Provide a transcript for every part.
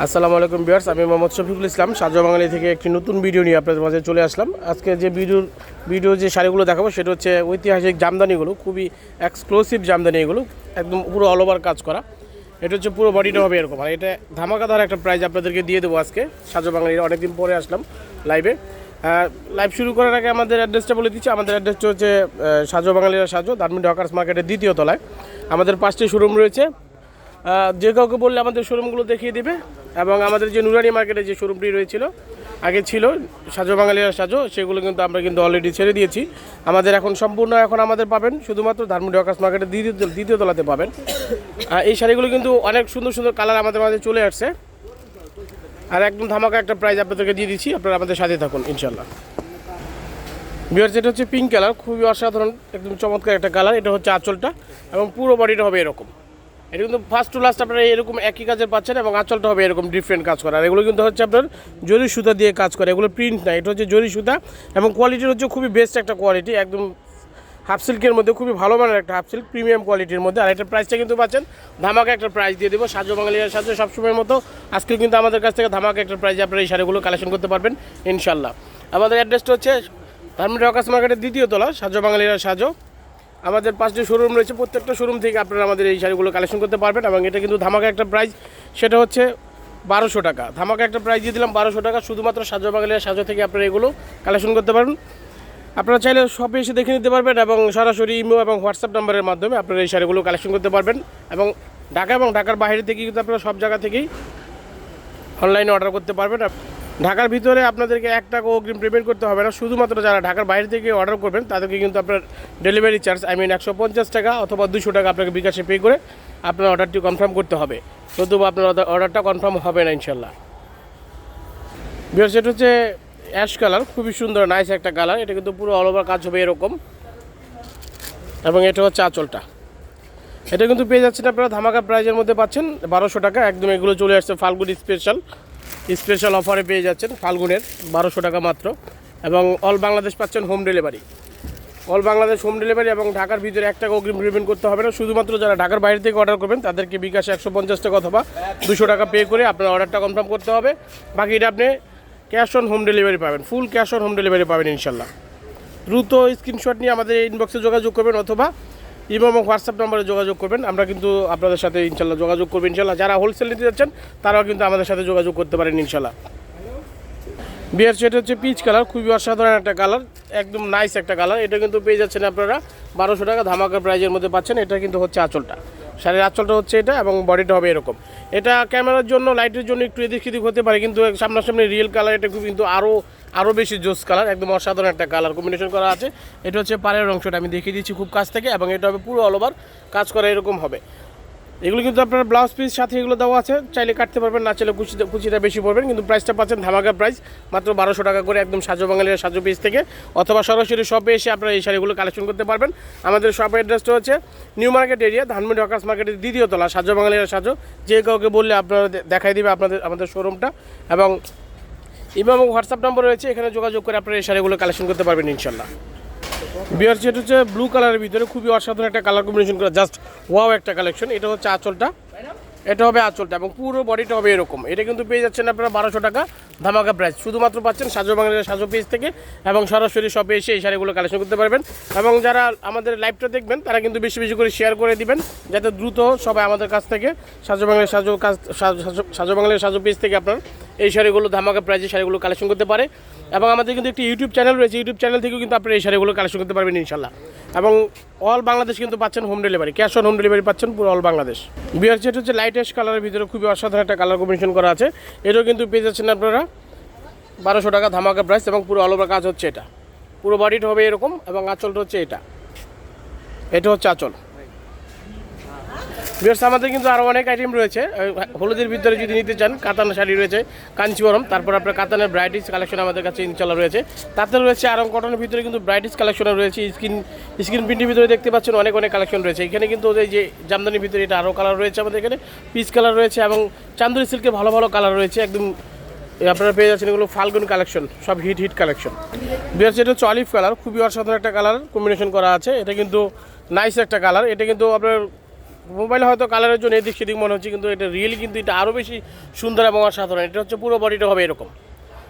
আসসালামু আলাইকুম বিয়ার্স আমি মোহাম্মদ শফিকুল ইসলাম, সাজা বাঙালি থেকে একটি নতুন ভিডিও নিয়ে আপনাদের মাঝে চলে আসলাম। আজকে যে ভিডিওর ভিডিও যে শাড়িগুলো দেখাবো, সেটা হচ্ছে ঐতিহাসিক জামদানিগুলো, খুবই এক্সক্লুসিভ জামদানি এগুলো একদম পুরো অল ওভার কাজ করা। এটা হচ্ছে পুরো বডিটা হবে এরকম। আর এটা ধামাকাদার একটা প্রাইজ আপনাদেরকে দিয়ে দেবো আজকে, সাজা বাঙালির অনেকদিন পরে আসলাম লাইভে লাইভ শুরু করার আগে আমাদের অ্যাড্রেসটা বলে দিচ্ছি। আমাদের অ্যাড্রেসটা হচ্ছে সাজো বাঙালিরা সাজো ধার্মিক হকার্স মার্কেটের দ্বিতীয় তলায়। আমাদের পাঁচটি শোরুম রয়েছে। যে কাউকে বললে আমাদের শোরুমগুলো দেখিয়ে দিবে এবং আমাদের যে নুরানি মার্কেটে যে শোরুমটি রয়েছিল, আগে ছিল, সাজো বাঙালিরা সাজো, সেগুলো কিন্তু আমরা কিন্তু অলরেডি ছেড়ে দিয়েছি। আমাদের এখন সম্পূর্ণ এখন আমাদের পাবেন, শুধুমাত্র ধার্মিক আকাশ মার্কেটে দ্বিতীয় দ্বিতীয় তলাতে পাবেন। এই শাড়িগুলো কিন্তু অনেক সুন্দর সুন্দর কালার আমাদের মাঝে চলে আসছে। আর একদম ধামাকা একটা প্রাইজ আপনাদেরকে দিয়ে দিচ্ছি, আপনারা আমাদের সাথে থাকুন ইনশাল্লাহ বিয়ার যেটা হচ্ছে পিঙ্ক কালার খুবই অসাধারণ, একদম চমৎকার একটা কালার এটা হচ্ছে আঁচলটা, এবং পুরো বডিটা হবে এরকম। এটা কিন্তু ফার্স্ট টু লাস্ট আপনারা এরকম একই কাজের পাচ্ছেন এবং আঁচলটা হবে এরকম ডিফারেন্ট কাজ করা। আর এগুলো কিন্তু হচ্ছে আপনার জরি সুতা দিয়ে কাজ করে। এগুলো প্রিন্ট না, এটা হচ্ছে জরি সুতা এবং কোয়ালিটির হচ্ছে খুবই বেস্ট একটা কোয়ালিটি একদম হাফ সিল্কের মধ্যে খুবই ভালো মানের একটা হাফ সিল্ক প্রিমিয়াম কোয়ালিটির মধ্যে। আর এটার প্রাইসটা কিন্তু পাচ্ছেন, ধামাকা একটা প্রাইস দিয়ে দেবো। সাজো বাঙালির সাথে সবসময়ের মতো। আজকে কিন্তু আমাদের কাছ থেকে ধামাকা একটা প্রাইজে আপনারা এই শাড়িগুলো কালেকশন করতে পারবেন ইনশাল্লাহ আমাদের অ্যাড্রেসটা হচ্ছে ধার্মিক রকাস মার্কেটের দ্বিতীয় তলা, সাজো বাঙালিরা সাজো। আমাদের পাঁচটি শোরুম রয়েছে, প্রত্যেকটা শোরুম থেকে আপনারা আমাদের এই শাড়িগুলো কালেকশন করতে পারবেন এবং এটা কিন্তু ধামাকা একটা প্রাইস সেটা হচ্ছে বারোশো টাকা। ধামাকা একটা প্রাইস দিয়ে দিলাম বারোশো টাকা, শুধুমাত্র সাজো বাঙালির সাজো থেকে আপনারা এগুলো কালেকশন করতে পারেন আপনারা চাইলে শপে এসে দেখে নিতে পারবেন এবং সরাসরি ইমো এবং হোয়াটসঅ্যাপ নাম্বারের মাধ্যমে আপনারা এই শাড়িগুলো কালেকশন করতে পারবেন এবং ঢাকা এবং ঢাকার বাইরে থেকে কিন্তু আপনারা সব জায়গা থেকেই অনলাইনে অর্ডার করতে পারবেন। ঢাকার ভিতরে আপনাদেরকে এক টাকা অগ্রিম পেমেন্ট করতে হবে না। শুধুমাত্র যারা ঢাকার বাইরে থেকে অর্ডার করবেন, তাদেরকে কিন্তু আপনার ডেলিভারি চার্জ আই মিন একশো পঞ্চাশ টাকা অথবা দুশো টাকা আপনাকে বিকাশে পে করে আপনার অর্ডারটি কনফার্ম করতে হবে। নতুবা আপনার অর্ডার- অর্ডারটা কনফার্ম হবে না ইনশাল্লাহ বিয়ার হচ্ছে অ্যাশ কালার খুবই সুন্দর নাইস একটা কালার এটা কিন্তু পুরো অল ওভার কাজ হবে এরকম। এবং এটা হচ্ছে আঁচলটা। এটা কিন্তু পেয়ে যাচ্ছেন আপনারা, ধামাকা প্রাইজের মধ্যে পাচ্ছেন, বারোশো টাকা, একদম এগুলো চলে আসছে, ফাল্গুন স্পেশাল স্পেশাল অফারে পেয়ে যাচ্ছেন ফাল্গুনের বারোশো টাকা মাত্র এবং অল বাংলাদেশ পাচ্ছেন home delivery. All Bangladesh home delivery এবং ঢাকার ভিতরে এক টাকা অগ্রিম পেমেন্ট করতে হবে না। শুধুমাত্র যারা ঢাকার বাইরে থেকে অর্ডার করবেন, তাদেরকে বিকাশে একশো পঞ্চাশ টাকা অথবা দুশো টাকা পে করে আপনার অর্ডারটা কনফার্ম করতে হবে। বাকিটা আপনি ক্যাশ অন হোম ডেলিভারি পাবেন full cash on home delivery পাবেন ইনশাল্লাহ দ্রুত স্ক্রিনশট নিয়ে আমাদের ইনবক্সে যোগাযোগ করবেন অথবা ইমো এবং হোয়াটসঅ্যাপ নম্বরে যোগাযোগ করবেন। আমরা কিন্তু আপনাদের সাথে ইনশাল্লাহ যোগাযোগ করবেন ইনশাল্লাহ যারা হোলসেল নিতে যাচ্ছেন, তারাও কিন্তু আমাদের সাথে যোগাযোগ করতে পারেন ইনশাল্লাহ। বিয়ার সেট হচ্ছে পিচ কালার খুবই অসাধারণ একটা কালার একদম নাইস একটা কালার এটা কিন্তু পেয়ে যাচ্ছেন আপনারা বারোশো টাকা, ধামাকা প্রাইজের মধ্যে পাচ্ছেন। এটা কিন্তু হচ্ছে আঁচলটা। শাড়ির আঁচলটা হচ্ছে এটা এবং বডিটা হবে এরকম। এটা ক্যামেরার জন্য লাইটের জন্য একটু এদিক সেদিক হতে পারে, কিন্তু সামনাসামনি রিয়েল কালার এটা খুব কিন্তু আরও আরও বেশি জোস কালার, একদম অসাধারণ একটা কালার কম্বিনেশন করা আছে। এটা হচ্ছে পাড়ের অংশটা আমি দেখিয়ে দিচ্ছি খুব কাছ থেকে এবং এটা হবে পুরো অল ওভার কাজ করা এরকম হবে। এগুলো কিন্তু আপনার ব্লাউজ পিস সাথে এগুলো দেওয়া আছে, চাইলে কাটতে পারবেন, না চাইলে কুচিটা কুচিটা বেশি পড়বেন, কিন্তু প্রাইসটা পাচ্ছেন ধামাকা প্রাইস মাত্র বারোশো টাকা করে একদম সাজো বাঙালির সাজো পিস থেকে, অথবা সরাসরি শপে এসে আপনারা এই শাড়িগুলো কালেকশন করতে পারবেন। আমাদের শপের অ্যাড্রেসটা হচ্ছে new market area Dhanmondi hawkers মার্কেটের দ্বিতীয় তলা, সাজো বাঙালির সাজো। যে কাউকে বললে আপনারা দেখাই দিবে আপনাদের আমাদের শোরুমটা এবং এবং হোয়াটসঅ্যাপ নম্বর রয়েছে, এখানে যোগাযোগ করে আপনারা এই শাড়িগুলো কালেকশন করতে পারবেন ইনশাল্লাহ। বিয়ার সেট হচ্ছে ব্লু কালারের ভিতরে, খুবই অসাধারণ একটা কালার কম্বিনেশন করা জাস্ট ওয়াও একটা কালেকশন এটা হচ্ছে আঁচলটা। এটা হবে আঁচলটা এবং পুরো বডিটা হবে এরকম। এটা কিন্তু পেয়ে যাচ্ছেন আপনারা বারোশো টাকা ধামাকা প্রাইস শুধুমাত্র পাচ্ছেন সাজো বাংলাদেশের সাজো পেজ থেকে এবং সরাসরি শপে এসে এই শাড়িগুলো কালেকশন করতে পারবেন। এবং যারা আমাদের লাইভটা দেখবেন, তারা কিন্তু বেশি বেশি করে শেয়ার করে দিবেন, যাতে দ্রুত সবাই আমাদের কাছ থেকে সাজো বাংলার সাজো কাজ, সাজো- বাংলার সাজো পেজ থেকে আপনার এই শাড়িগুলো, ধামাকা প্রাইজে শাড়িগুলো কালেকশন করতে পারে। এবং আমাদের কিন্তু একটি ইউটিউব চ্যানেল রয়েছে ইউটিউব চ্যানেল থেকেও কিন্তু আপনারা এই শাড়িগুলো কালেকশন করতে পারবেন ইনশাল্লাহ। এবং অল বাংলাদেশ কিন্তু পাচ্ছেন home delivery cash on home delivery পাচ্ছেন পুরো অল বাংলাদেশ বিয়ার সেট হচ্ছে লাইট অ্যাশ কালারের ভিতরে খুবই অসাধারণ একটা কালার কম্বিনেশন করা আছে। এটাও কিন্তু পেয়ে যাচ্ছেন আপনারা বারোশো টাকা ধামাকা প্রাইস এবং পুরো অল ওভার কাজ হচ্ছে এটা। পুরো বডিটা হবে এরকম এবং আঁচলটা হচ্ছে এটা। এটা হচ্ছে আঁচল। বিয়ার্স আমাদের কিন্তু আরও অনেক আইটেম রয়েছে। হলুদের ভিতরে যদি নিতে চান, কাতান শাড়ি রয়েছে, কাঞ্চিবরম, তারপর আপনার কাতানের ব্রাইটিস কালেকশন আমাদের কাছে ইনশাল্লাহ রয়েছে। তাতে রয়েছে আরং কটনের ভিতরে কিন্তু ব্রাইটিস কালেকশন রয়েছে। স্ক্রিন স্ক্রিন প্রিন্টের ভিতরে দেখতে পাচ্ছেন অনেক অনেক কালেকশন রয়েছে। এখানে কিন্তু ওদের যে জামদানির ভিতরে এটা আরও কালার রয়েছে আমাদের এখানে। পিচ কালার রয়েছে এবং চান্দুরি সিল্কে ভালো ভালো কালার রয়েছে। একদম আপনারা পেয়ে যাচ্ছেন এগুলো ফাল্গুন কালেকশন সব হিট হিট কালেকশন বিয়ার এটা হচ্ছে অলিভ কালার খুবই অসাধারণ একটা কালার কম্বিনেশন করা আছে। এটা কিন্তু নাইস একটা কালার এটা কিন্তু আপনার মোবাইলে হয়তো কালারের জন্য এদিক সেদিক মনে হচ্ছে, কিন্তু এটা রিয়েলি কিন্তু এটা আরও বেশি সুন্দর এবং অসাধারণ। এটা হচ্ছে পুরো বডিটা হবে এরকম।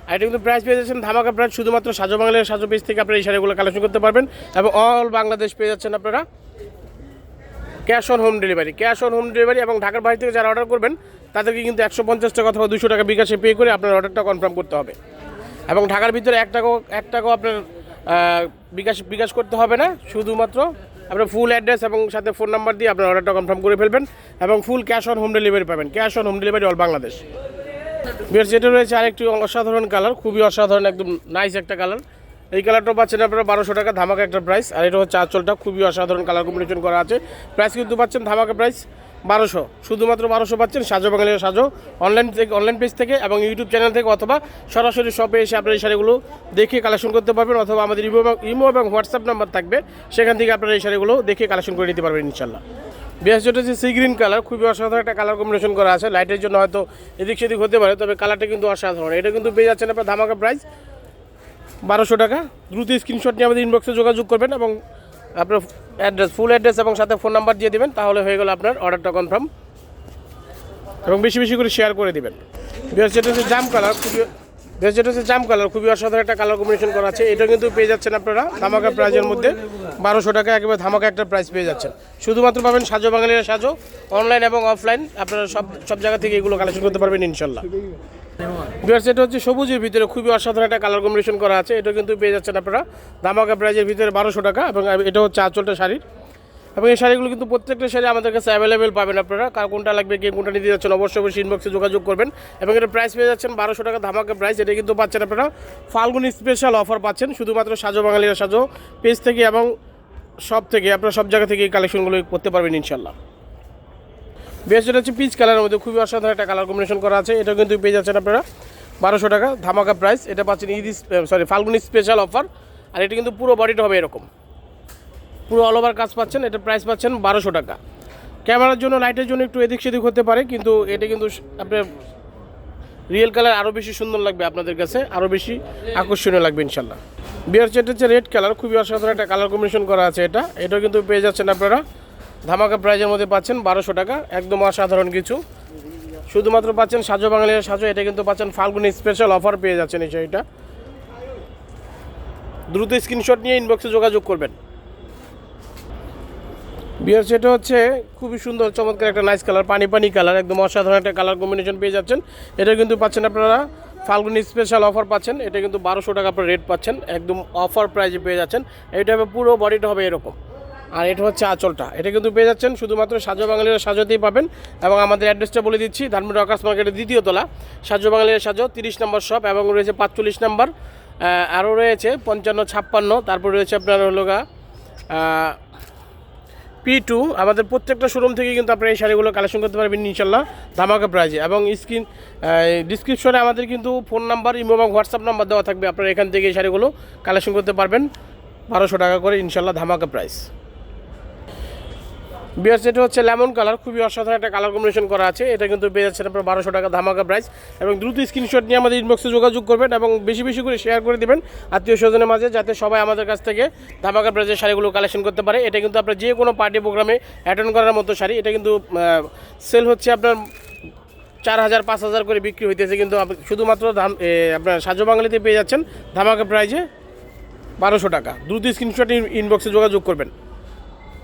আর এটা কিন্তু প্রাইস পেয়ে যাচ্ছেন ধামাকা প্রাইস শুধুমাত্র সাজো বাংলার সাজো পেজ থেকে আপনারা এই শাড়িগুলো কালেকশন করতে পারবেন এবং অল বাংলাদেশ পেয়ে যাচ্ছেন আপনারা cash on home delivery cash on home delivery এবং ঢাকার বাইরে থেকে যারা অর্ডার করবেন, তাদেরকে কিন্তু একশো পঞ্চাশ টাকা অথবা দুশো টাকা বিকাশে পে করে আপনার অর্ডারটা কনফার্ম করতে হবে। এবং ঢাকার ভিতরে এক টাকাও এক টাকাও আপনার বিকাশ বিকাশ করতে হবে না, শুধুমাত্র আপনার ফুল অ্যাড্রেস এবং সাথে ফোন নাম্বার দিয়ে আপনার অর্ডারটা কনফার্ম করে ফেলবেন এবং full cash on home delivery পাবেন। Cash on home delivery all Bangladesh বিয়ার যেটা রয়েছে আরেকটি অসাধারণ কালার খুবই অসাধারণ, একদম নাইস একটা কালার এই কালারটাও পাচ্ছেন আপনারা বারোশো টাকা, ধামাকা একটা প্রাইস আর এটা হচ্ছে আঁচলটা, খুবই অসাধারণ কালার কম্বিনেশন করা আছে। প্রাইস কিন্তু পাচ্ছেন ধামাকা প্রাইস বারোশো। শুধুমাত্র বারোশো পাচ্ছেন সাজো বাঙালির সাজো। অনলাইন থেকে অনলাইন পেজ থেকে এবং ইউটিউব চ্যানেল থেকে অথবা সরাসরি শপে এসে আপনারা এই শাড়িগুলো দেখে কালেকশন করতে পারবেন অথবা আমাদের ইমো এবং ইমো এবং হোয়াটসঅ্যাপ নাম্বার থাকবে। সেখান থেকে আপনারা এই শাড়িগুলো দেখে কালেকশন করে নিতে পারবেন ইনশাল্লাহ। বেশ, যেটা হচ্ছে সি গ্রিন কালার খুবই অসাধারণ একটা কালার কম্বিনেশন করা আছে। লাইটের জন্য হয়তো এদিক সেদিক হতে পারে, তবে কালারটা কিন্তু অসাধারণ। এটা কিন্তু পেয়ে যাচ্ছেন আপনার ধামাকা প্রাইস বারোশো টাকা। দ্রুত স্ক্রিনশট নিয়ে আমাদের ইনবক্সে যোগাযোগ করবেন এবং আপনার অ্যাড্রেস ফুল অ্যাড্রেস এবং সাথে ফোন নাম্বার দিয়ে দেবেন, তাহলে হয়ে গেল আপনার অর্ডারটা কনফার্ম এবং বেশি বেশি করে শেয়ার করে দিবেন। বেশ যেটা হচ্ছে জাম কালার খুবই বেশ যেটা হচ্ছে জাম কালার খুবই অসাধারণ একটা কালার কম্বিনেশন করা আছে। এটা কিন্তু পেয়ে যাচ্ছেন আপনারা ধামাকা প্রাইজের মধ্যে। বারোশো টাকা একেবারে ধামাকা একটা প্রাইস পেয়ে যাচ্ছেন। শুধুমাত্র পাবেন সাজো, বাঙালিরা সাজো। অনলাইন এবং অফলাইন আপনারা সব সব জায়গা থেকে এগুলো কালেকশন করতে পারবেন ইনশাল্লাহ। বিয়ার্স এটা হচ্ছে সবুজের ভিতরে খুবই অসাধারণ একটা কালার কম্বিনেশন করা আছে। এটা কিন্তু পেয়ে যাচ্ছেন আপনারা। ধামাকা প্রাইজের ভিতরে বারোশো টাকা এবং এটা হচ্ছে আঁচলটা শাড়ির। এবং এই শাড়িগুলো কিন্তু প্রত্যেকটা শাড়ি আমাদের কাছে অ্যাভেলেবেল পাবেন আপনারা। কার কোনটা লাগবে, কে কোনটা নিতে যাচ্ছেন অবশ্যই অবশ্যই ইনবক্সে যোগাযোগ করবেন। এবং এটা প্রাইস পেয়ে যাচ্ছেন বারোশো টাকা ধামাকা প্রাইস এটা কিন্তু পাচ্ছেন আপনারা। ফাল্গুন স্পেশাল অফার পাচ্ছেন। শুধুমাত্র সাজো বাঙালিরা সাজো। পেজ থেকে এবং সব থেকে আপনারা সব জায়গা থেকে এই কালেকশনগুলো করতে পারবেন ইনশাল্লাহ বেশ, এটা হচ্ছে পিচ কালারের মধ্যে খুবই অসাধারণ একটা কালার কম্বিনেশন করা আছে। এটা কিন্তু পেয়ে যাচ্ছেন আপনারা। বারোশো টাকা, ধামাকা প্রাইস এটা পাচ্ছেন Eid sorry Falguni special offer আর এটা কিন্তু পুরো বডিটা হবে এরকম। পুরো অল ওভার কাজ পাচ্ছেন, এটা প্রাইস পাচ্ছেন বারোশো টাকা। ক্যামেরার জন্য লাইটের জন্য একটু এদিক সেদিক হতে পারে, কিন্তু এটা কিন্তু আপনার রিয়েল কালার আরও বেশি সুন্দর লাগবে আপনাদের কাছে আরও বেশি আকর্ষণীয় লাগবে ইনশাল্লাহ বিয়ার চেট হচ্ছে রেড কালার খুবই অসাধারণ একটা কালার কম্বিনেশন করা আছে এটা। এটাও কিন্তু পেয়ে যাচ্ছেন আপনারা। ধামাকা প্রাইজের মধ্যে পাচ্ছেন বারোশো টাকা। একদম অসাধারণ কিছু। শুধুমাত্র পাচ্ছেন সাজো বাঙালির সাজো, এটা কিন্তু পাচ্ছেন ফাল্গুনি স্পেশাল অফার পেয়ে যাচ্ছেন এই শাড়িটা। দ্রুত স্ক্রিনশট নিয়ে ইনবক্সে যোগাযোগ করবেন। বিয়ার সেটা হচ্ছে খুবই সুন্দর, চমৎকার একটা নাইস কালার পানি পানি কালার একদম অসাধারণ একটা কালার কম্বিনেশন পেয়ে যাচ্ছেন। এটা কিন্তু পাচ্ছেন আপনারা ফাল্গুনি স্পেশাল অফার পাচ্ছেন, এটা কিন্তু বারোশো টাকা আপনার রেট পাচ্ছেন, একদম অফার প্রাইজে পেয়ে যাচ্ছেন। এটা পুরো বডিটা হবে এরকম। আর এটা হচ্ছে আঁচলটা। এটা কিন্তু পেয়ে যাচ্ছেন শুধুমাত্র সাজো বাঙালির সাজোতেই পাবেন এবং আমাদের অ্যাড্রেসটা বলে দিচ্ছি, ধানমন্ডি আকাশ মার্কেটের দ্বিতীয় তলা। সাজো বাঙালির সাজো, তিরিশ নম্বর শপ এবং রয়েছে পাঁচচল্লিশ নম্বর। আরও রয়েছে পঞ্চান্ন, ছাপ্পান্ন, তারপর রয়েছে আপনার হলো গা পি টু আমাদের প্রত্যেকটা শোরুম থেকে কিন্তু আপনারা এই শাড়িগুলো কালেকশন করতে পারবেন, ইনশাল্লাহ, ধামাকা প্রাইজে এবং স্ক্রিন ডিসক্রিপশনে আমাদের কিন্তু ফোন নাম্বার ইমো এবং হোয়াটসঅ্যাপ নাম্বার দেওয়া থাকবে। আপনারা এখান থেকে এই শাড়িগুলো কালেকশন করতে পারবেন। বারোশো টাকা করে ইনশাল্লাহ ধামাকা প্রাইস বিয়ার যেটা হচ্ছে লেমন কালার, খুবই অসাধারণ একটা কালার কম্বিনেশন করা আছে। এটা কিন্তু পেয়ে যাচ্ছেন আপনার বারোশো টাকা ধামাকা প্রাইস এবং দ্রুত স্ক্রিনশট নিয়ে আমাদের ইনবক্সে যোগাযোগ করবেন এবং বেশি বেশি করে শেয়ার করে দেবেন আত্মীয় স্বজনের মাঝে, যাতে সবাই আমাদের কাছ থেকে ধামাকা প্রাইসের শাড়িগুলো কালেকশন করতে পারে। এটা কিন্তু আপনার যে কোনো পার্টি প্রোগ্রামে অ্যাটেন্ড করার মতো শাড়ি। এটা কিন্তু সেল হচ্ছে আপনার চার হাজার, পাঁচ হাজার করে বিক্রি হইতেছে। কিন্তু শুধুমাত্র ধাম আপনার সাজো বাঙালিতে পেয়ে যাচ্ছেন ধামাকা প্রাইজে বারোশো টাকা। দ্রুত স্ক্রিনশট ইনবক্সে যোগাযোগ করবেন।